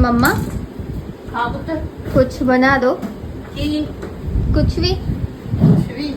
ਮੰਮਾ? ਹਾਂ ਪੁੱਤ। ਕੁਝ ਬਣਾ ਦਿਓ ਕੀ? ਕੁਝ ਵੀ। ਕੁਛ ਵੀ।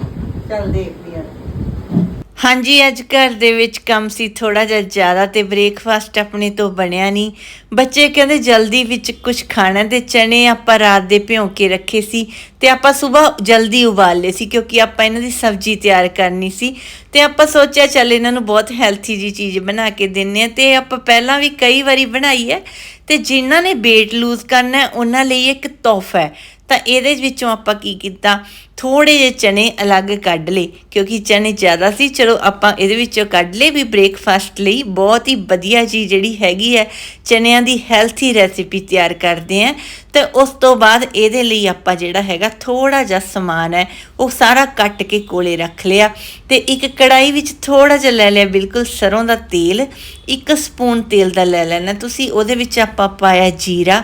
ਹਾਂਜੀ, ਅੱਜ ਘਰ ਦੇ ਵਿੱਚ ਕੰਮ ਸੀ ਥੋੜਾ ਜਿਹਾ ਜ਼ਿਆਦਾ ਤੇ ਬ੍ਰੇਕਫਾਸਟ ਆਪਣੇ ਤੋਂ ਬਣਿਆ ਨਹੀਂ। ਬੱਚੇ ਕਹਿੰਦੇ ਜਲਦੀ ਵਿੱਚ ਕੁਝ ਖਾਣਾ ਤੇ ਚਨੇ ਆਪਾਂ ਰਾਤ ਦੇ ਭਿਉਂ ਕੇ ਰੱਖੇ ਸੀ ਤੇ ਆਪਾਂ ਸਵੇਰ ਜਲਦੀ ਉਬਾਲ ਲਏ ਸੀ ਕਿਉਂਕਿ ਆਪਾਂ ਇਹਨਾਂ ਦੀ ਸਬਜ਼ੀ ਤਿਆਰ ਕਰਨੀ ਸੀ ਤੇ ਆਪਾਂ ਸੋਚਿਆ ਚੱਲ ਇਹਨਾਂ ਨੂੰ ਬਹੁਤ ਹੈਲਥੀ ਜੀ ਚੀਜ਼ ਬਣਾ ਕੇ ਦਿੰਨੇ ਆ ਤੇ ਆਪਾਂ ਪਹਿਲਾਂ ਵੀ ਕਈ ਵਾਰੀ ਬਣਾਈ ਹੈ ਤੇ ਜਿਨ੍ਹਾਂ ਨੇ weight lose ਕਰਨਾ ਉਹਨਾਂ ਲਈ ਇੱਕ ਤੋਹਫਾ ਹੈ। ਤਾਂ ਇਹਦੇ ਵਿੱਚੋਂ ਆਪਾਂ ਕੀ ਕੀਤਾ? ਥੋੜੇ ਜਿਹੇ ਚਨੇ ਅਲੱਗ ਕੱਢ ਲਏ, ਕਿਉਂਕਿ ਚਨੇ ਜ਼ਿਆਦਾ ਸੀ, ਚਲੋ ਆਪਾਂ ਇਹਦੇ ਵਿੱਚੋਂ ਕੱਢ ਲਏ ਵੀ ਬ੍ਰੇਕਫਾਸਟ ਲਈ ਬਹੁਤ ਹੀ ਵਧੀਆ ਜੀ ਜਿਹੜੀ ਹੈਗੀ ਹੈ, ਚਨਿਆਂ ਦੀ ਹੈਲਥੀ ਰੈਸਿਪੀ ਤਿਆਰ ਕਰਦੇ ਆਂ ਤੇ ਉਸ ਤੋਂ ਬਾਅਦ ਇਹਦੇ ਲਈ ਆਪਾਂ ਜਿਹੜਾ ਹੈਗਾ ਥੋੜਾ ਜਿਹਾ ਸਮਾਨ ਹੈ, ਉਹ ਸਾਰਾ ਕੱਟ ਕੇ ਕੋਲੇ ਰੱਖ ਲਿਆ। ਤੇ ਇੱਕ ਕੜਾਈ ਵਿੱਚ ਥੋੜਾ ਜਿਹਾ ਲੈ ਲਿਆ, ਬਿਲਕੁਲ ਸਰੋਂ ਦਾ ਤੇਲ, ਇੱਕ ਸਪੂਨ ਤੇਲ ਦਾ ਲੈ ਲੈਣਾ। ਤੁਸੀਂ ਉਹਦੇ ਵਿੱਚ ਆਪਾਂ ਪਾਇਆ ਜੀਰਾ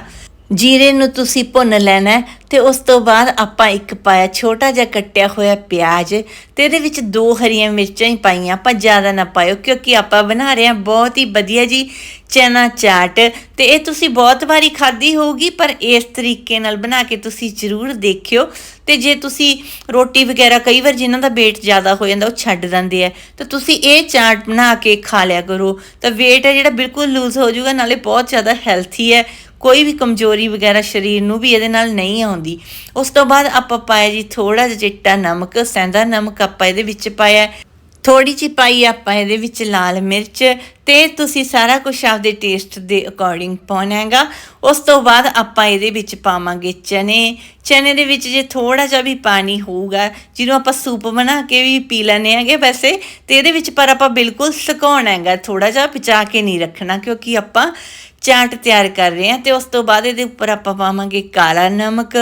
ਜੀਰੇ ਨੂੰ ਤੁਸੀਂ ਭੁੰਨ ਲੈਣਾ ਹੈ ਤੇ ਉਸ ਤੋਂ ਬਾਅਦ ਆਪਾਂ ਇੱਕ ਪਾਇਆ ਛੋਟਾ ਜਿਹਾ ਕੱਟਿਆ ਹੋਇਆ ਪਿਆਜ਼ ਤੇ ਇਹਦੇ ਵਿੱਚ ਦੋ ਹਰੀਆਂ ਮਿਰਚਾਂ ਹੀ ਪਾਈਆਂ। ਆਪਾਂ ਜ਼ਿਆਦਾ ਨਾ ਪਾਇਓ ਕਿਉਂਕਿ ਆਪਾਂ ਬਣਾ ਰਹੇ ਹਾਂ ਬਹੁਤ ਹੀ ਵਧੀਆ ਜੀ ਚਨਾ ਚਾਟ ਤੇ ਇਹ ਤੁਸੀਂ ਬਹੁਤ ਵਾਰੀ ਖਾਧੀ ਹੋਊਗੀ ਪਰ ਇਸ ਤਰੀਕੇ ਨਾਲ ਬਣਾ ਕੇ ਤੁਸੀਂ ਜ਼ਰੂਰ ਦੇਖਿਓ ਤੇ ਜੇ ਤੁਸੀਂ ਰੋਟੀ ਵਗੈਰਾ ਕਈ ਵਾਰ ਜਿਨ੍ਹਾਂ ਦਾ weight ਜ਼ਿਆਦਾ ਹੋ ਜਾਂਦਾ ਉਹ ਛੱਡ ਦਿੰਦੇ ਆ। ਤਾਂ ਤੁਸੀਂ ਇਹ ਚਾਟ ਬਣਾ ਕੇ ਖਾ ਲਿਆ ਕਰੋ। ਤਾਂ weight ਹੈ ਜਿਹੜਾ ਬਿਲਕੁਲ ਲੂਜ਼ ਹੋ ਜਾਊਗਾ, ਨਾਲੇ ਬਹੁਤ ਜ਼ਿਆਦਾ ਹੈਲਥੀ ਹੈ। ਕੋਈ ਵੀ ਕਮਜ਼ੋਰੀ ਵਗੈਰਾ ਸਰੀਰ ਨੂੰ ਵੀ ਇਹਦੇ ਨਾਲ ਨਹੀਂ ਆਉਂਦੀ। ਉਸ ਤੋਂ ਬਾਅਦ ਆਪਾਂ ਪਾਇਆ ਜੀ ਥੋੜਾ ਜਿਹਾ ਚਿੱਟਾ ਨਮਕ ਸੈਂਦਾ ਨਮਕ ਆਪਾਂ ਇਹਦੇ ਵਿੱਚ ਪਾਇਆ। ਥੋੜੀ ਜਿਹੀ ਪਾਈ ਆਪਾਂ ਇਹਦੇ ਵਿੱਚ ਲਾਲ ਮਿਰਚ ਤੇ ਤੁਸੀਂ ਸਾਰਾ ਕੁਝ ਆਪਦੇ ਟੇਸਟ ਦੇ ਅਕੋਰਡਿੰਗ ਪਾਉਣਾ ਹੈਗਾ। ਉਸ ਤੋਂ ਬਾਅਦ ਆਪਾਂ ਇਹਦੇ ਵਿੱਚ ਪਾਵਾਂਗੇ ਚਨੇ। ਚਨੇ ਦੇ ਵਿੱਚ ਜੇ ਥੋੜਾ ਜਿਹਾ ਵੀ ਪਾਣੀ ਹੋਊਗਾ, ਜਿਹਨੂੰ ਆਪਾਂ ਸੂਪ ਬਣਾ ਕੇ ਵੀ ਪੀ ਲੈਂਦੇ ਹੈਗੇ ਵੈਸੇ, ਤੇ ਇਹਦੇ ਵਿੱਚ ਪਰ ਆਪਾਂ ਬਿਲਕੁਲ ਸੁਕਾਉਣਾ ਹੈਗਾ ਥੋੜਾ ਜਿਹਾ ਬਚਾ ਕੇ ਨਹੀਂ ਰੱਖਣਾ, ਕਿਉਂਕਿ ਆਪਾਂ ਚਾਟ ਤਿਆਰ ਕਰ ਰਹੇ ਹਾਂ ਤੇ ਉਸ ਤੋਂ ਬਾਅਦ ਇਹਦੇ ਉੱਪਰ ਆਪਾਂ ਪਾਵਾਂਗੇ ਕਾਲਾ ਨਮਕ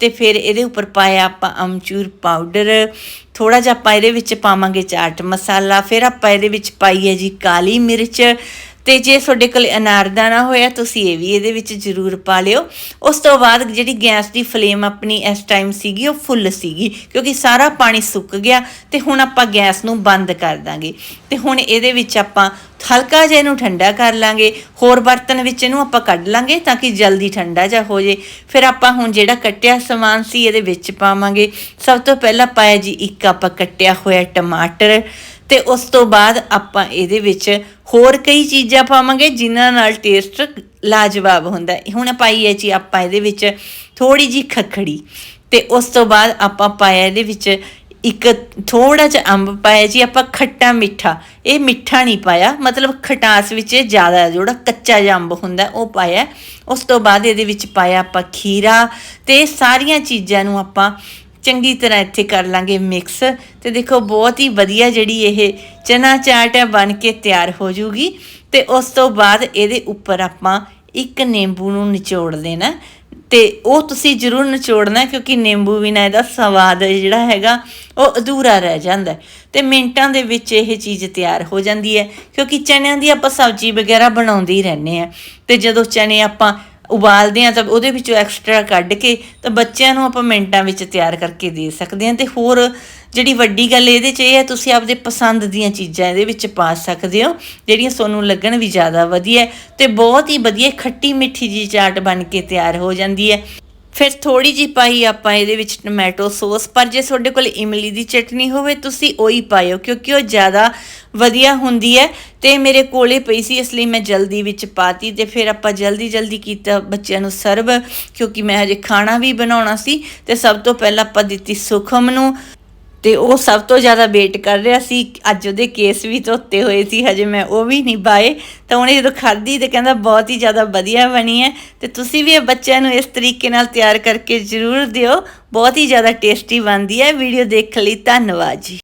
ਤੇ ਫਿਰ ਇਹਦੇ ਉੱਪਰ ਪਾਇਆ ਆਪਾਂ ਅਮਚੂਰ ਪਾਊਡਰ। ਥੋੜਾ ਜਿਹਾ ਆਪਾਂ ਇਹਦੇ ਵਿੱਚ ਪਾਵਾਂਗੇ ਚਾਟ ਮਸਾਲਾ, ਫਿਰ ਆਪਾਂ ਇਹਦੇ ਵਿੱਚ ਪਾਈ ਹੈ ਜੀ ਕਾਲੀ ਮਿਰਚ। ਤੇ ਜੇ ਤੁਹਾਡੇ ਕੋਲ ਅਨਾਰਦਾਨਾ ਹੋਇਆ ਤੁਸੀਂ ਇਹ ਵੀ ਇਹਦੇ ਵਿੱਚ ਜ਼ਰੂਰ ਪਾ ਲਿਓ। ਉਸ ਤੋਂ ਬਾਅਦ ਜਿਹੜੀ ਗੈਸ ਦੀ ਫਲੇਮ ਆਪਣੀ ਇਸ ਟਾਈਮ ਸੀਗੀ ਉਹ ਫੁੱਲ ਸੀਗੀ ਕਿਉਂਕਿ ਸਾਰਾ ਪਾਣੀ ਸੁੱਕ ਗਿਆ ਤੇ ਹੁਣ ਆਪਾਂ ਗੈਸ ਨੂੰ ਬੰਦ ਕਰ ਦਾਂਗੇ। ਤੇ ਹੁਣ ਇਹਦੇ ਵਿੱਚ ਆਪਾਂ ਹਲਕਾ ਜਿਹਾ ਇਹਨੂੰ ਠੰਡਾ ਕਰ ਲਾਂਗੇ, ਹੋਰ ਬਰਤਨ ਵਿੱਚ ਇਹਨੂੰ ਆਪਾਂ ਕੱਢ ਲਾਂਗੇ ਤਾਂ ਕਿ ਜਲਦੀ ਠੰਡਾ ਜਿਹਾ ਹੋ ਜੇ। ਫਿਰ ਆਪਾਂ ਹੁਣ ਜਿਹੜਾ ਕੱਟਿਆ ਸਮਾਨ ਸੀ ਇਹਦੇ ਵਿੱਚ ਪਾਵਾਂਗੇ। ਸਭ ਤੋਂ ਪਹਿਲਾਂ ਪਾਇਆ ਜੀ ਇੱਕ ਆਪਾਂ ਕੱਟਿਆ ਹੋਇਆ ਟਮਾਟਰ ਤੇ ਉਸ ਤੋਂ ਬਾਅਦ ਆਪਾਂ ਇਹਦੇ ਵਿੱਚ ਹੋਰ ਕਈ ਚੀਜ਼ਾਂ ਪਾਵਾਂਗੇ ਜਿਨ੍ਹਾਂ ਨਾਲ ਟੇਸਟ ਲਾਜਵਾਬ ਹੁੰਦਾ। ਹੁਣ ਪਾਈ ਹੈ ਜੀ ਆਪਾਂ ਇਹਦੇ ਵਿੱਚ ਥੋੜੀ ਜੀ ਖਖੜੀ ਤੇ ਉਸ ਤੋਂ ਬਾਅਦ ਆਪਾਂ ਪਾਇਆ ਇਹਦੇ ਵਿੱਚ ਇੱਕ ਥੋੜਾ ਜਿਹਾ ਅੰਬ ਪਾਇਆ ਜੀ, ਆਪਾਂ ਖੱਟਾ ਮਿੱਠਾ। ਇਹ ਮਿੱਠਾ ਨਹੀਂ ਪਾਇਆ, ਮਤਲਬ ਖਟਾਸ ਵਿੱਚ ਇਹ ਜ਼ਿਆਦਾ ਜਿਹੜਾ ਕੱਚਾ ਜਿਹਾ ਅੰਬ ਹੁੰਦਾ, ਉਹ ਪਾਇਆ ਉਸ ਤੋਂ ਬਾਅਦ ਇਹਦੇ ਵਿੱਚ ਪਾਇਆ ਆਪਾਂ ਖੀਰਾ ਤੇ ਇਹ ਸਾਰੀਆਂ ਚੀਜ਼ਾਂ ਨੂੰ ਆਪਾਂ ਚੰਗੀ ਤਰ੍ਹਾਂ ਇੱਥੇ ਕਰ ਲਾਂਗੇ ਮਿਕਸ। ਤੇ ਦੇਖੋ, ਬਹੁਤ ਹੀ ਵਧੀਆ ਜਿਹੜੀ ਇਹ ਚਨਾ ਚਾਟ ਹੈ, ਬਣ ਕੇ ਤਿਆਰ ਹੋ ਜੂਗੀ। ਤੇ ਉਸ ਤੋਂ ਬਾਅਦ ਇਹਦੇ ਉੱਪਰ ਆਪਾਂ ਇੱਕ ਨਿੰਬੂ ਨੂੰ ਨਿਚੋੜ ਦੇਣਾ ਤੇ ਉਹ ਤੁਸੀਂ ਜ਼ਰੂਰ ਨਿਚੋੜਨਾ ਕਿਉਂਕਿ ਨਿੰਬੂ ਬਿਨਾਂ ਇਹਦਾ ਸਵਾਦ ਜਿਹੜਾ ਹੈਗਾ, ਉਹ ਅਧੂਰਾ ਰਹਿ ਜਾਂਦਾ ਹੈ। ਤੇ ਮਿੰਟਾਂ ਦੇ ਵਿੱਚ ਇਹ ਚੀਜ਼ ਤਿਆਰ ਹੋ ਜਾਂਦੀ ਹੈ, ਕਿਉਂਕਿ ਚਣਿਆਂ ਦੀ ਆਪਾਂ ਸਬਜ਼ੀ ਵਗੈਰਾ ਬਣਾਉਂਦੇ ਹੀ ਰਹਿੰਦੇ ਆ ਤੇ ਜਦੋਂ ਚਨੇ ਆਪਾਂ ਉਬਾਲਦੇ ਆ ਤਾਂ ਉਹਦੇ ਵਿੱਚੋਂ ਐਕਸਟਰਾ ਕੱਢ ਕੇ ਤਾਂ ਬੱਚਿਆਂ ਨੂੰ ਆਪਾਂ ਮਿੰਟਾਂ ਵਿੱਚ ਤਿਆਰ ਕਰਕੇ ਦੇ ਸਕਦੇ ਹਾਂ। ਤੇ ਹੋਰ ਜਿਹੜੀ ਵੱਡੀ ਗੱਲ ਇਹਦੇ 'ਚ ਇਹ ਹੈ, ਤੁਸੀਂ ਆਪਦੇ ਪਸੰਦ ਦੀਆਂ ਚੀਜ਼ਾਂ ਇਹਦੇ ਵਿੱਚ ਪਾ ਸਕਦੇ ਹੋ, ਜਿਹੜੀਆਂ ਤੁਹਾਨੂੰ ਲੱਗਣ ਵੀ ਜ਼ਿਆਦਾ ਵਧੀਆ ਹੈ ਤੇ ਬਹੁਤ ਹੀ ਵਧੀਆ ਖੱਟੀ ਮਿੱਠੀ ਜੀ ਚਾਟ ਬਣ ਕੇ ਤਿਆਰ ਹੋ ਜਾਂਦੀ ਹੈ। ਫਿਰ ਥੋੜੀ ਜੀ ਪਾਈ ਆਪਾਂ ਇਹਦੇ ਵਿੱਚ ਟੋਮੈਟੋ ਸੌਸ, ਪਰ ਜੇ ਤੁਹਾਡੇ ਕੋਲ ਇਮਲੀ ਦੀ ਚਟਨੀ ਹੋਵੇ, ਤੁਸੀਂ ਉਹੀ ਪਾਇਓ, ਕਿਉਂਕਿ ਉਹ ਜ਼ਿਆਦਾ ਵਧੀਆ ਹੁੰਦੀ ਹੈ ਤੇ ਮੇਰੇ ਕੋਲੇ ਪਈ ਸੀ, ਇਸ ਲਈ ਮੈਂ ਜਲਦੀ ਵਿੱਚ ਪਾਤੀ ਤੇ ਫਿਰ ਆਪਾਂ ਜਲਦੀ ਜਲਦੀ ਕੀਤਾ ਬੱਚਿਆਂ ਨੂੰ ਸਰਵ, ਕਿਉਂਕਿ ਮੈਂ ਹਜੇ ਖਾਣਾ ਵੀ ਬਣਾਉਣਾ ਸੀ ਤੇ ਸਭ ਤੋਂ ਪਹਿਲਾਂ ਆਪਾਂ ਦਿੱਤੀ ਸੁਖਮ ਨੂੰ। ਤੇ ਉਹ ਸਭ ਤੋਂ ਜ਼ਿਆਦਾ ਵੇਟ ਕਰ ਰਿਹਾ ਸੀ। ਅੱਜ ਉਹਦੇ ਕੇਸ ਵੀ ਧੋਤੇ ਹੋਏ ਸੀ, ਹਜੇ ਮੈਂ ਉਹ ਵੀ ਨਹੀਂ ਪਾਏ। ਤਾਂ ਉਹਨੇ ਜਦੋਂ ਖਾਧੀ ਤੇ ਕਹਿੰਦਾ ਬਹੁਤ ਹੀ ਜ਼ਿਆਦਾ ਵਧੀਆ ਬਣੀ ਹੈ। ਤੇ ਤੁਸੀਂ ਵੀ ਇਹ ਬੱਚਿਆਂ ਨੂੰ ਇਸ ਤਰੀਕੇ ਨਾਲ ਤਿਆਰ ਕਰਕੇ ਜ਼ਰੂਰ ਦਿਓ। ਬਹੁਤ ਹੀ ਜ਼ਿਆਦਾ ਟੇਸਟੀ ਬਣਦੀ ਹੈ। ਵੀਡੀਓ ਦੇਖਣ ਲਈ ਧੰਨਵਾਦ ਜੀ।